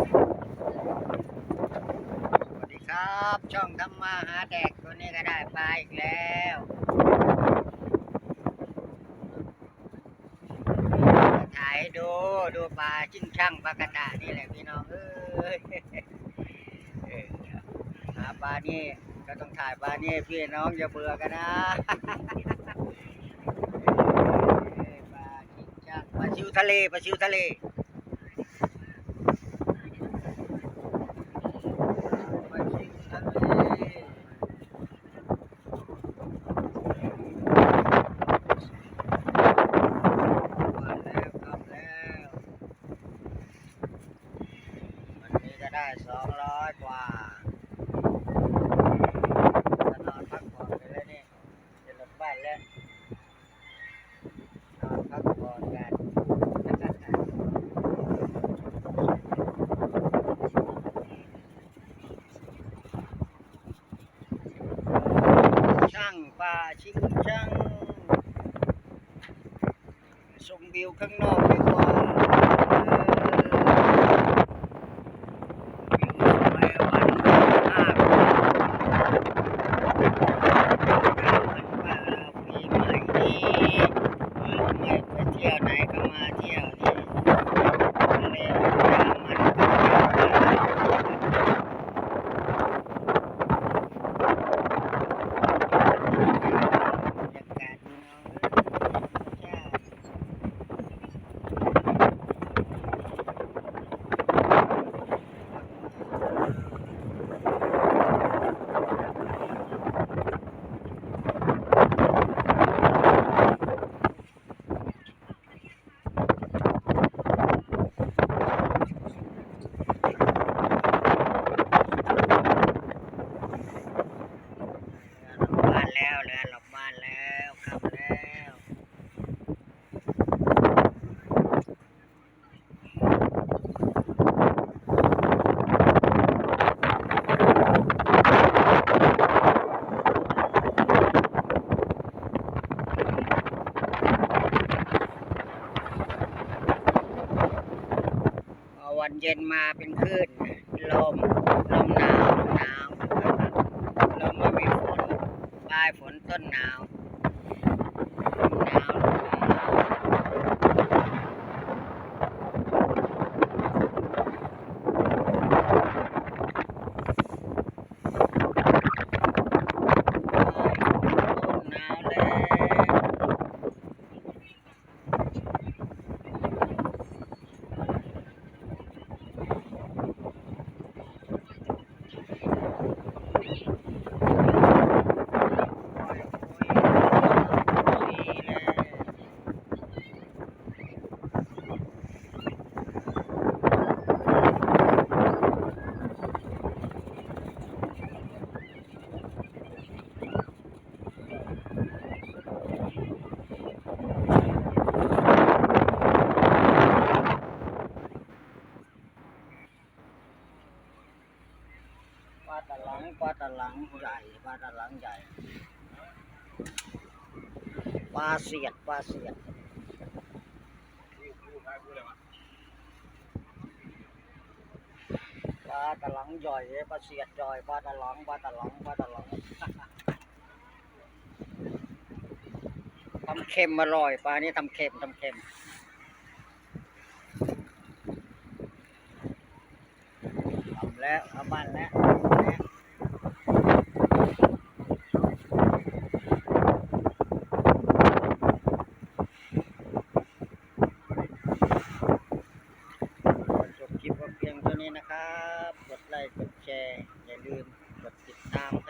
สวัสดีครับ ช่องทำมาหาแดกตัวนี้ก็ได้ปลาอีกแล้วถ่ายดูดูปลาจิ้งช่างปลากระตะนี่แหละพี่น้องเอ้ยเอหาปลานี่ก็ต้องถ่ายปลานี่พี่น้องอย่าเบื่อกันนะปลาจิ้งช่างปลาชิวทะเลปลาชิวทะเลมาแล้วครับแล้ววันนี้ก็ได้ สองร้อยกว่าจะนอนพักผ่อนไปแล้วนี่จะหลับบ้านแล้วนอนพักผ่อนกันช่างป่าชิงช่างชมวิวข้างนอกดีกว่า 你，你买 iya. วันเย็นมาเป็นคลื่นลมลมหนาวลมหนาวลมไม่มีฝนปลายฝนต้นหนาวลมหนาวลมหนาวลมหนาวแล้ว ปลาตะหลัง ปลาตะหลังใหญ่ปลาตะหลังใหญ่ปลาเสียดปลาเสียดปลาตะหลังใหญ่ปลาเสียดใหญ่ปลาตะหลังปลาตะหลังปลาตะหลังทำเค็มอร่อยปลานี้ทำเค็มทำเค็มทำแล้วเอาบ้านแล้ว กดไลค์กดแชร์ อย่าลืมกด ัน